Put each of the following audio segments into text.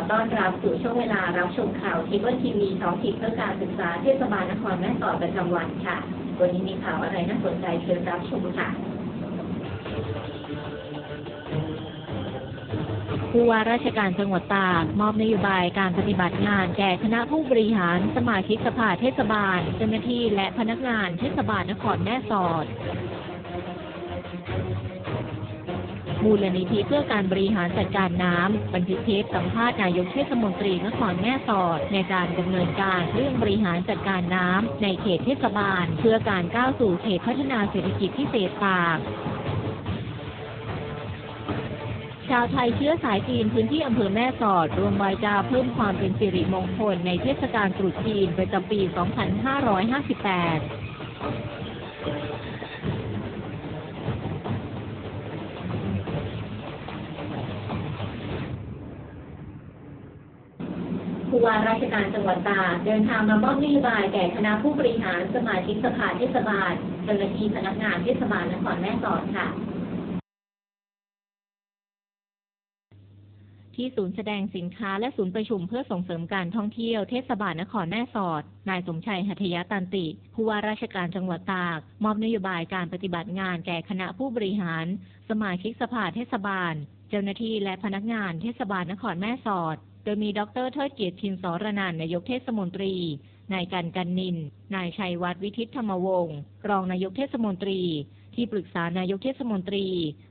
ขอต้อนรับสู่ช่วงเวลารับชมข่าวทีวีทีวีท้องถิ่นเพื่อการศึกษาเทศบาลนครแม่สอดประจำวันค่ะ วันนี้มีข่าวอะไรน่าสนใจเชิญรับชมค่ะผู้ว่าราชการจังหวัดตากมอบนโยบายการปฏิบัติงานแก่คณะผู้บริหาร สมาชิกสภาเทศบาล เจ้าหน้าที่และพนักงานเทศบาลนครแม่สอด มูลนิธิเพื่อการบริหารจัดการน้ำบันทึกเทปสัมภาษณ์นายกเทศมนตรีนครแม่สอด ในการดำเนินการเรื่องบริหารจัดการน้ำในเขตเทศบาล เพื่อการก้าวสู่เขตพัฒนาเศรษฐกิจพิเศษตากชาวไทยเชื้อสายจีนพื้นที่อำเภอแม่สอดรวมวาจาเพิ่มความเป็นสิริมงคลในเทศกาลตรุษจีนประจำปี 2558 ผู้ว่าราชการจังหวัดตากเดินทางมามอบนโยบายแก่คณะผู้บริหารสมาชิกสภาเทศบาลเจ้าหน้าที่พนักงานเทศบาลนครแม่สอดค่ะ ที่ศูนย์แสดงสินค้าและศูนย์ประชุมเพื่อส่งเสริมการท่องเที่ยวเทศบาลนครแม่สอด นายสมชัยหัตถยตันติ ผู้ว่าราชการจังหวัดตาก มอบนโยบายการปฏิบัติงานแก่คณะผู้บริหาร สมาชิกสภาเทศบาล เจ้าหน้าที่และพนักงานเทศบาลนครแม่สอด ดยมีดรเทิดเกียรติชินสรนันนายกเทศมนตรี นายกันกันนิน นายชัยวัฒน์วิทิตธรรมวงศ์รองนายกเทศมนตรี ที่ปรึกษานายกเทศมนตรี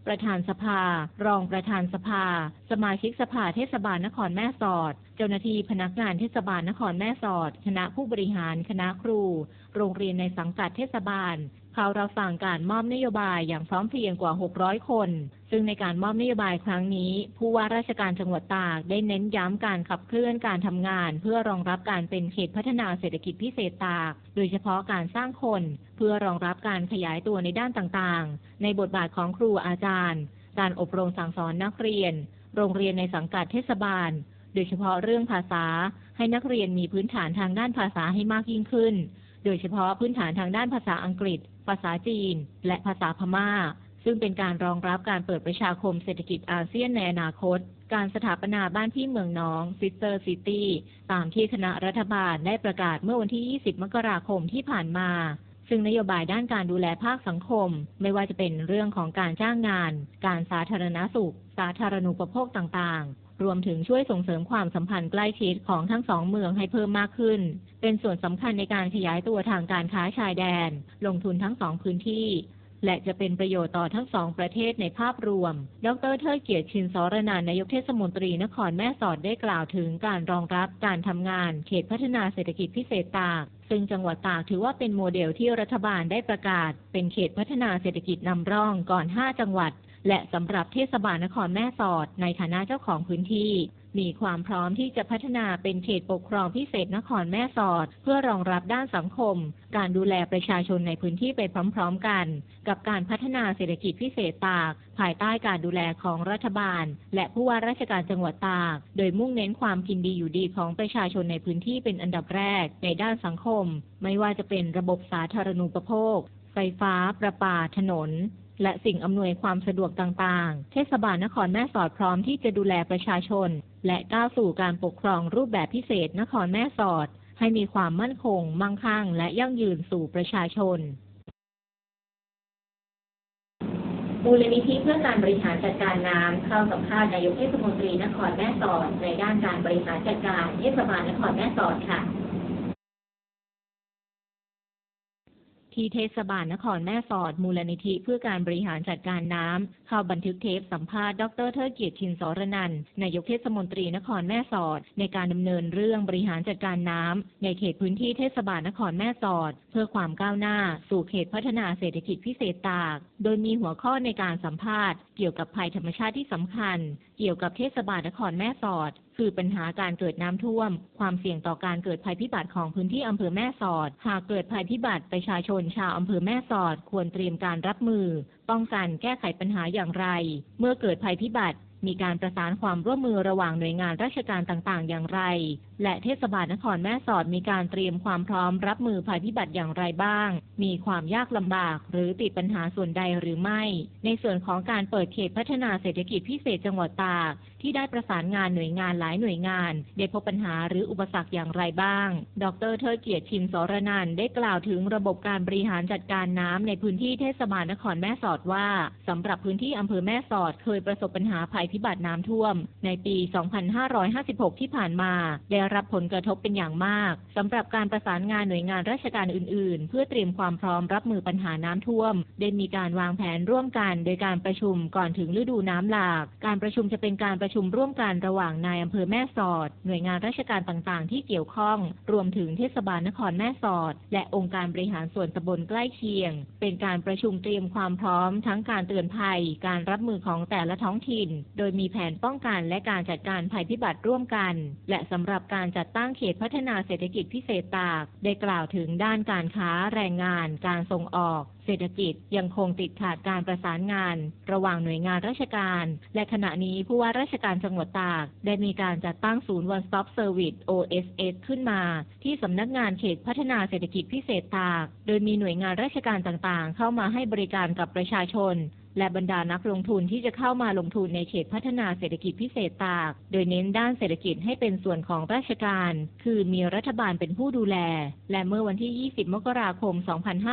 ประธานสภา รองประธานสภา สมาชิกสภาเทศบาลนครแม่สอด เจ้าหน้าที่พนักงานเทศบาลนครแม่สอด คณะผู้บริหาร คณะครู โรงเรียนในสังกัดเทศบาล เขารับฟังการมอบนโยบายอย่างพร้อมเพรียงกว่า 600 คน ซึ่งในการมอบนโยบายครั้งนี้ ผู้ว่าราชการจังหวัดตากได้เน้นย้ำการขับเคลื่อนการทำงาน เพื่อรองรับการเป็นเขตพัฒนาเศรษฐกิจพิเศษตาก โดยเฉพาะการสร้างคน เพื่อรองรับการขยายตัวในด้านต่างๆ ในบทบาทของครูอาจารย์ การอบรมสั่งสอนนักเรียน โรงเรียนในสังกัดเทศบาล โดยเฉพาะเรื่องภาษา ให้นักเรียนมีพื้นฐานทางด้านภาษาให้มากยิ่งขึ้น โดยเฉพาะพื้นฐานทางด้านภาษาอังกฤษ ภาษาจีน และภาษาพม่า ซึ่งเป็นการรองรับการเปิดประชาคมเศรษฐกิจอาเซียนในอนาคต การสถาปนาบ้านพี่เมืองน้องซิสเตอร์ซิตี้ตามที่คณะรัฐบาลได้ประกาศเมื่อวันที่ 20 มกราคมที่ผ่านมาซึ่งนโยบายด้านการดูแลภาคสังคม ไม่ว่าจะเป็นเรื่องของการจ้างงาน การสาธารณสุข สาธารณูปโภคต่างๆ รวมถึงช่วยส่งเสริมความสัมพันธ์ใกล้ชิดของทั้งสองเมืองให้เพิ่มมากขึ้น เป็นส่วนสำคัญในการขยายตัวทางการค้าชายแดน ลงทุนทั้งสองพื้นที่ และจะเป็นประโยชน์ต่อทั้งสองประเทศในภาพรวม ดรเทิดเกียรติชินสรนันนายกเทศมนตรีนครแม่สอดได้กล่าวถึงการรองรับการทำงาน เขตพัฒนาเศรษฐกิจพิเศษตากซึ่งจังหวัดตากถือว่าเป็นโมเดลที่รัฐบาลได้ประกาศ เป็นเขตพัฒนาเศรษฐกิจนำร่องก่อน 5 จังหวัด และสำหรับเทศบาลนครแม่สอดในฐานะเจ้าของพื้นที่ มีความพร้อมที่จะพัฒนาเป็นเขตปกครองพิเศษนครแม่สอด เพื่อรองรับด้านสังคม การดูแลประชาชนในพื้นที่ไปพร้อม ๆ กัน กับการพัฒนาเศรษฐกิจพิเศษตาก ภายใต้การดูแลของรัฐบาล และผู้ว่าราชการจังหวัดตาก โดยมุ่งเน้นความกินดีอยู่ดีของประชาชนในพื้นที่เป็นอันดับแรกในด้านสังคม ไม่ว่าจะเป็นระบบสาธารณูปโภค ไฟฟ้า ประปา ถนน และสิ่งอำนวยความสะดวกต่างๆ เทศบาลนครแม่สอดพร้อมที่จะดูแลประชาชน และก้าวสู่การปกครองรูปแบบพิเศษนครแม่สอด ให้มีความมั่นคง มั่งคั่ง และยั่งยืนสู่ประชาชนมูลนิธิเพื่อการบริหารจัดการน้ำเข้าสัมภาษณ์นายกเทศมนตรีนครแม่สอดในด้านการบริหารจัดการเทศบาลนครแม่สอดค่ะ ที่เทศบาลนครแม่สอด มูลนิธิเพื่อการบริหารจัดการน้ำเข้าบันทึกเทปสัมภาษณ์ดรเทิดเกียรติชินสรนันนายกเทศมนตรีนครแม่สอด ในการดำเนินเรื่องบริหารจัดการน้ำในเขตพื้นที่เทศบาลนครแม่สอด เพื่อความก้าวหน้า สู่เขตพัฒนาเศรษฐกิจพิเศษตาก โดยมีหัวข้อในการสัมภาษณ์ เกี่ยวกับภัยธรรมชาติที่สำคัญ เกี่ยวกับเทศบาลนครแม่สอด คือปัญหาการเกิดน้ำท่วม ความเสี่ยงต่อการเกิดภัยพิบัติของพื้นที่อำเภอแม่สอด หากเกิดภัยพิบัติประชาชนชาวอำเภอแม่สอด ควรเตรียมการรับมือ ป้องกันแก้ไขปัญหาอย่างไร เมื่อเกิดภัยพิบัติ มีการประสานความร่วมมือระหว่างหน่วยงานราชการต่างๆ อย่างไร และเทศบาลนครแม่สอดมีการเตรียมความพร้อมรับมือภัยพิบัติอย่างไรบ้าง มีความยากลำบาก หรือติดปัญหาส่วนใดหรือไม่ ในส่วนของการเปิดเขตพัฒนาเศรษฐกิจพิเศษจังหวัดตากที่ได้ประสานงานหน่วยงานหลายหน่วยงาน ได้พบปัญหาหรืออุปสรรคอย่างไรบ้าง ดรเทิดเกียรติชินสรนันได้กล่าวถึงระบบการบริหารจัดการน้ำในพื้นที่เทศบาลนครแม่สอดว่าสำหรับพื้นที่อำเภอแม่สอดเคยประสบปัญหาภัยพิิบัติน้ำท่วม ในปี 2556 ที่ผ่านมา ได้รับผลกระทบเป็นอย่างมากสำหรับการประสานงานหน่วยงานราชการอื่น ๆ เพื่อเตรียมความพร้อมรับมือปัญหาน้ำท่วม ได้มีการวางแผนร่วมกัน โดยการประชุมก่อนถึงฤดูน้ำหลาก การประชุมจะเป็นการประชุมร่วมกันระหว่างนายอำเภอแม่สอด หน่วยงานราชการต่าง ๆ ที่เกี่ยวข้อง รวมถึงเทศบาลนครแม่สอด และองค์การบริหารส่วนตำบลใกล้เคียง เป็นการประชุมเตรียมความพร้อมทั้งการเตือนภัย การรับมือของแต่ละท้องถิ่นโดยมีแผนป้องกันและการจัดการภัยพิบัติร่วมกัน และสำหรับการจัดตั้งเขตพัฒนาเศรษฐกิจพิเศษตาก ได้กล่าวถึงด้านการค้า แรงงาน การส่งออก เศรษฐกิจยังคงติดขาดการประสานงาน ระหว่างหน่วยงานราชการ และขณะนี้ผู้ว่าราชการจังหวัดตาก ได้มีการจัดตั้งศูนย์ One Stop Service OSS ขึ้นมา ที่สำนักงานเขตพัฒนาเศรษฐกิจพิเศษตาก โดยมีหน่วยงานราชการต่างๆ เข้ามาให้บริการกับประชาชน และบรรดานักลงทุนที่จะเข้ามาลงทุนในเขตพัฒนาเศรษฐกิจพิเศษตาก โดยเน้นด้านเศรษฐกิจให้เป็นส่วนของราชการ คือมีรัฐบาลเป็นผู้ดูแล และเมื่อวันที่ 20 มกราคม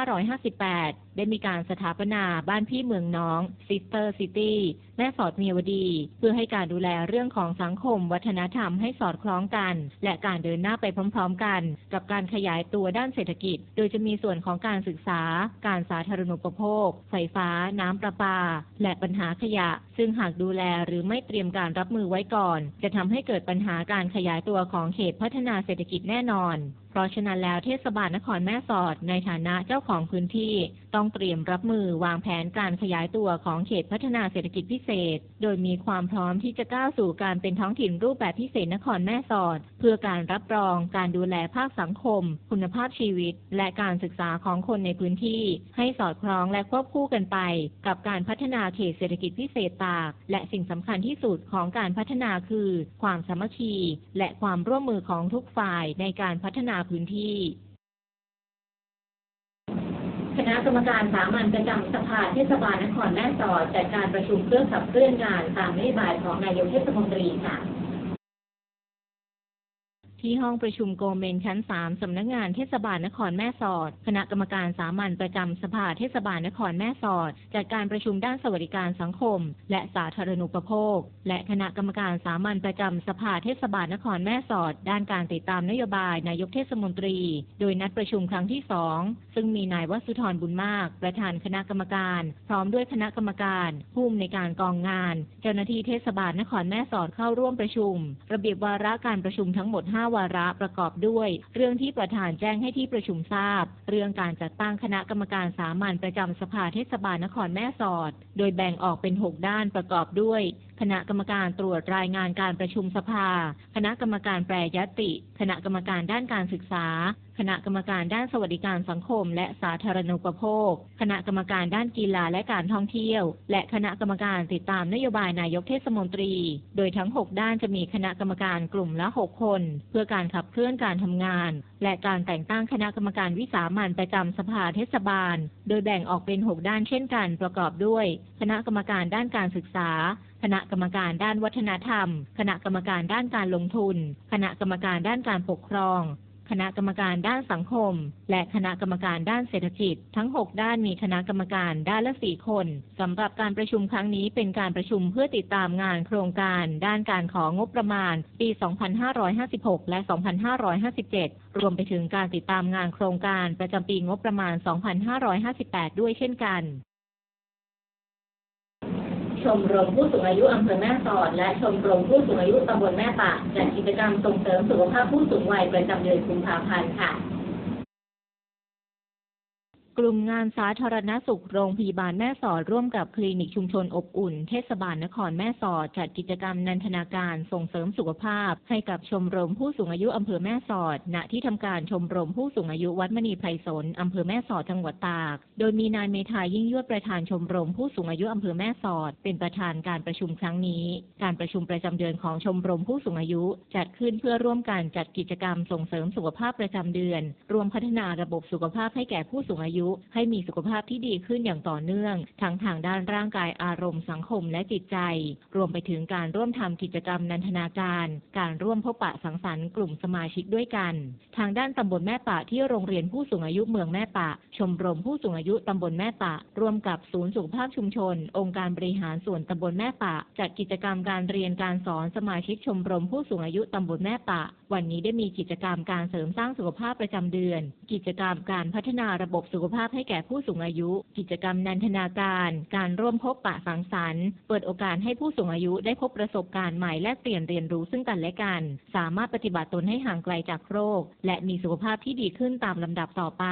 2558 ได้มีการสถาปนาบ้านพี่เมืองน้อง Sister City แม่สอดเมียวดี เพื่อให้การดูแลเรื่องของสังคม วัฒนธรรมให้สอดคล้องกัน และการเดินหน้าไปพร้อม ๆ กัน กับการขยายตัวด้านเศรษฐกิจ โดยจะมีส่วนของการศึกษา การสาธารณูปโภค ไฟฟ้า น้ำประปาและปัญหาขยะ ซึ่งหากดูแลหรือไม่เตรียมการรับมือไว้ก่อน จะทำให้เกิดปัญหาการขยายตัวของเขตพัฒนาเศรษฐกิจแน่นอน เพราะฉะนั้นแล้วเทศบาลนครแม่สอดในฐานะเจ้าของพื้นที่ต้องเตรียมรับมือวางแผนการขยายตัวของเขตพัฒนาเศรษฐกิจพิเศษ โดยมีความพร้อมที่จะก้าวสู่การเป็นท้องถิ่นรูปแบบพิเศษนครแม่สอด เพื่อการรับรองการดูแลภาคสังคม คุณภาพชีวิต และการศึกษาของคนในพื้นที่ ให้สอดคล้องและควบคู่กันไป กับการพัฒนาเขตเศรษฐกิจพิเศษตาก และสิ่งสำคัญที่สุดของการพัฒนาคือ ความสามัคคี และความร่วมมือของทุกฝ่ายในการพัฒนาพื้นที่ คณะกรรมการสามัญประจำสภาเทศบาลนครแม่สอดจัดการประชุมเพื่อขับเคลื่อนงานตามนโยบายของนายกเทศมนตรีค่ะ ที่ห้องประชุมโกเมนชั้น 3 สำนักงานเทศบาลนครแม่สอด คณะกรรมการสามัญประจำสภาเทศบาลนครแม่สอด จัดการประชุมด้านสวัสดิการสังคม และสาธารณูปโภค และคณะกรรมการสามัญประจำสภาเทศบาลนครแม่สอด ด้านการติดตามนโยบายนายกเทศมนตรี โดยนัดประชุมครั้งที่ 2 ซึ่งมีนายวสุธรบุญมาก ประธานคณะกรรมการ พร้อมด้วยคณะกรรมการผู้อำนวยการกองงาน เจ้าหน้าที่เทศบาลนครแม่สอดเข้าร่วมประชุม ระเบียบวาระการประชุมทั้งหมด 5วาระประกอบด้วย เรื่องที่ประธานแจ้งให้ที่ประชุมทราบ เรื่องการจัดตั้งคณะกรรมการสามัญประจำสภาเทศบาลนครแม่สอด โดยแบ่งออกเป็น 6 ด้านประกอบด้วยคณะกรรมการตรวจรายงานการประชุมสภา คณะกรรมการแปรยติ คณะกรรมการด้านการศึกษา คณะกรรมการด้านสวัสดิการสังคม และสาธารณูปโภค คณะกรรมการด้านกีฬาและการท่องเที่ยว และคณะกรรมการติดตามนโยบายนายกเทศมนตรี โดยทั้ง 6 ด้านจะมีคณะกรรมการกลุ่มละ 6 คน เพื่อการขับเคลื่อนการทำงาน และการแต่งตั้งคณะกรรมการวิสามัญประจำสภาเทศบาล โดยแบ่งออกเป็น 6 ด้านเช่นกัน ประกอบด้วย คณะกรรมการด้านการศึกษา คณะกรรมการด้านวัฒนธรรม คณะกรรมการด้านการลงทุน คณะกรรมการด้านการปกครอง คณะกรรมการด้านสังคม และคณะกรรมการด้านเศรษฐกิจ ทั้ง 6 ด้านมีคณะกรรมการด้านละ4คนสำหรับการประชุมครั้งนี้เป็นการประชุมเพื่อติดตามงานโครงการ ด้านการของงบประมาณ ปี 2556 และ 2557 รวมไปถึงการติดตามงานโครงการประจำปีงบประมาณ 2558 ด้วยเช่นกัน ชมรมผู้สูงอายุอำเภอแม่สอด และชมรมผู้สูงอายุตำบลแม่ปะจัดกิจกรรมส่งเสริมสุขภาพผู้สูงวัยประจำเดือนกุมภาพันธ์ค่ะ กลุ่มงานสาธารณสุขโรงพยาบาลแม่สอดร่วมกับคลินิกชุมชนอบอุ่น เทศบาลนครแม่สอด จัดกิจกรรมนันทนาการส่งเสริมสุขภาพ ให้กับชมรมผู้สูงอายุอำเภอแม่สอด ณที่ทำการชมรมผู้สูงอายุวัดมณีไพรสนอำเภอแม่สอดจังหวัดตาก โดยมีนายเมธายิ่งยวดประธานชมรมผู้สูงอายุอำเภอแม่สอด เป็นประธานการประชุมครั้งนี้ การประชุมประจำเดือนของชมรมผู้สูงอายุ จัดขึ้นเพื่อร่วมกันจัดกิจกรรมส่งเสริมสุขภาพประจำเดือน รวมพัฒนาระบบสุขภาพให้แก่ผู้สูงอายุให้มีสุขภาพที่ดีขึ้นอย่างต่อเนื่อง ทั้งทางด้านร่างกายอารมณ์สังคมและจิตใจ รวมไปถึงการร่วมทำกิจกรรมนันทนาการ การร่วมพบปะสังสรรค์กลุ่มสมาชิกด้วยกัน ทางด้านตำบลแม่ปะที่โรงเรียนผู้สูงอายุเมืองแม่ปะ ชมรมผู้สูงอายุตำบลแม่ปะ ร่วมกับศูนย์สุขภาพชุมชน องค์การบริหารส่วนตำบลแม่ปะ จัดกิจกรรมการเรียนการสอนสมาชิกชมรมผู้สูงอายุตำบลแม่ปะ วันนี้ได้มีกิจกรรมการเสริมสร้างสุขภาพประจำเดือน กิจกรรมการพัฒนาระบบสุขภาพให้แก่ผู้สูงอายุ กิจกรรมนันทนาการ การร่วมพบปะสังสรรค์ เปิดโอกาสให้ผู้สูงอายุได้พบประสบการณ์ใหม่แลกเปลี่ยนเรียนรู้ซึ่งกันและกัน สามารถปฏิบัติตนให้ห่างไกลจากโรค และมีสุขภาพที่ดีขึ้นตามลำดับต่อไป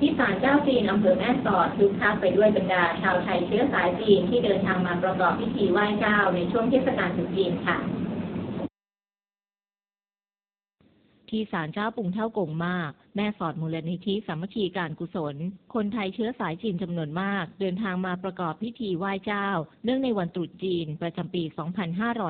ที่ศาลเจ้าจีนอำเภอแม่สอดคึกคักไปด้วยบรรดาชาวไทยเชื้อสายจีนที่เดินทางมาประกอบพิธีไหว้เจ้าในช่วงเทศกาลตรุษจีนค่ะ ที่ศาลเจ้าปุงเท่ากงมาก แม่สอดมูลนิธิสามัคคีการกุศล คนไทยเชื้อสายจีนจำนวนมาก เดินทางมาประกอบพิธีไหว้เจ้า เนื่องในวันตรุษจีนประจำปี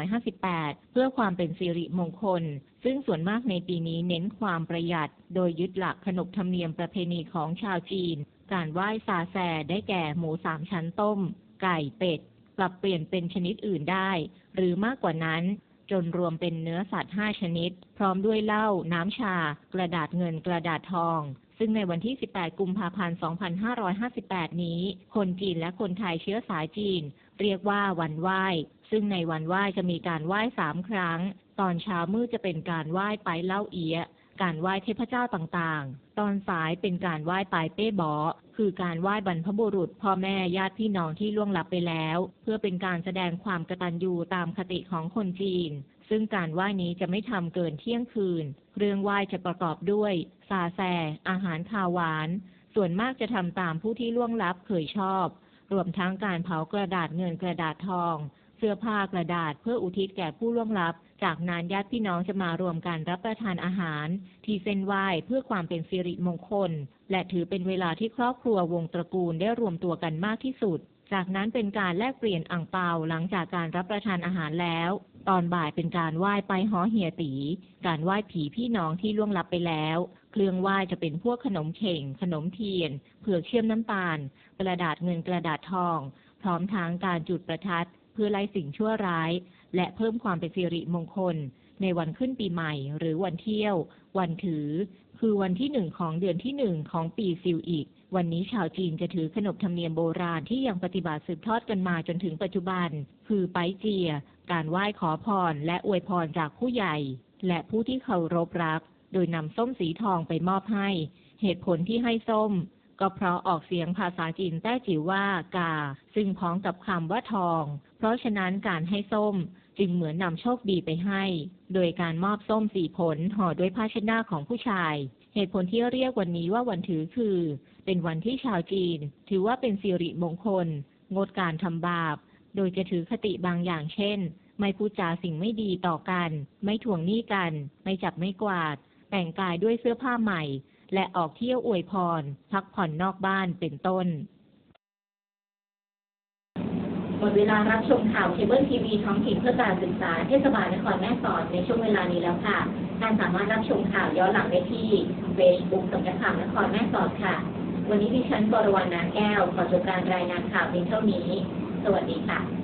2558 เพื่อความเป็นสิริมงคล ซึ่งส่วนมากในปีนี้เน้นความประหยัด โดยยึดหลักขนบธรรมเนียมประเพณีของชาวจีน การไหว้ซาแซได้แก่หมูสามชั้นต้ม ไก่เป็ด ปรับเปลี่ยนเป็นชนิดอื่นได้ หรือมากกว่านั้น จนรวมเป็นเนื้อสัตว์ 5 ชนิด พร้อมด้วยเหล้าน้ำชา กระดาษเงินกระดาษทอง ซึ่งในวันที่ 18 กุมภาพันธ์ 2558 นี้ คนจีนและคนไทยเชื้อสายจีน เรียกว่าวันไหว้ ซึ่งในวันไหว้จะมีการไหว้สามครั้ง ตอนเช้ามืดจะเป็นการไหว้ไปเล่าเอียะ การไหว้เทพเจ้าต่างๆ ตอนสายเป็นการไหว้ปลายเป้บอคือการไหว้บรรพบุรุษ พ่อแม่ญาติพี่น้องที่ล่วงลับไปแล้ว เพื่อเป็นการแสดงความกตัญญูตามคติของคนจีน ซึ่งการไหว้นี้จะไม่ทำเกินเที่ยงคืน เรื่องไหว้จะประกอบด้วยซาแซ อาหารคาวหวาน ส่วนมากจะทำตามผู้ที่ล่วงลับเคยชอบ รวมทั้งการเผากระดาษเงินกระดาษทอง เสื้อผ้ากระดาษเพื่ออุทิศแก่ผู้ล่วงลับ จากนั้นญาติพี่น้องจะมารวมกันรับประทานอาหาร ที่เส้นไหว้เพื่อความเป็นสิริมงคล และถือเป็นเวลาที่ครอบครัววงตระกูลได้รวมตัวกันมากที่สุด จากนั้นเป็นการแลกเปลี่ยนอ่างเปาหลังจากการรับประทานอาหารแล้ว ตอนบ่ายเป็นการไหว้ไปหอเหียตี การไหว้ผีพี่น้องที่ล่วงลับไปแล้ว เครื่องไหว้จะเป็นพวกขนมเข่ง ขนมเทียน เผือกเชื่อมน้ำตาล กระดาษเงินกระดาษทอง พร้อมทั้งการจุดประทัดเพื่อไล่สิ่งชั่วร้าย และเพิ่มความเป็นสิริมงคล ในวันขึ้นปีใหม่ หรือวันเที่ยว วันถือ คือวันที่หนึ่งของเดือนที่หนึ่งของปีซิวอีก วันนี้ชาวจีนจะถือขนบธรรมเนียมโบราณที่ยังปฏิบัติสืบทอดกันมาจนถึงปัจจุบัน คือไปเจีย การไหว้ขอพรและอวยพรจากผู้ใหญ่ และผู้ที่เคารพรัก โดยนำส้มสีทองไปมอบให้ เหตุผลที่ให้ส้มก็เพราะออกเสียงภาษาจีนแต้จิ๋วว่ากา ซึ่งพ้องกับคำว่าทอง เพราะฉะนั้นการให้ส้มจึงเหมือนนำโชคดีไปให้ โดยการมอบส้มสี่ผลห่อด้วยผ้าเช็ดหน้าของผู้ชาย เหตุผลที่เรียกวันนี้ว่าวันถือคือ เป็นวันที่ชาวจีน ถือว่าเป็นสิริมงคล งดการทำบาป โดยจะถือคติบางอย่างเช่น ไม่พูดจาสิ่งไม่ดีต่อกัน ไม่ทวงหนี้กัน ไม่จับไม่กวาด แต่งกายด้วยเสื้อผ้าใหม่ และออกเที่ยวอวยพร พักผ่อนนอกบ้านเป็นต้น หมดเวลารับชมข่าวเคเบิลทีวีท้องถิ่นเพื่อการศึกษาเทศบาลนครแม่สอดในช่วงเวลานี้แล้วค่ะ ท่านสามารถรับชมข่าวย้อนหลังได้ที่เฟซบุ๊กสำนักข่าวนครแม่สอดค่ะ วันนี้ดิฉันบรวรรณนาแก้วขอจบการรายงานข่าวเพียงเท่านี้ สวัสดีค่ะ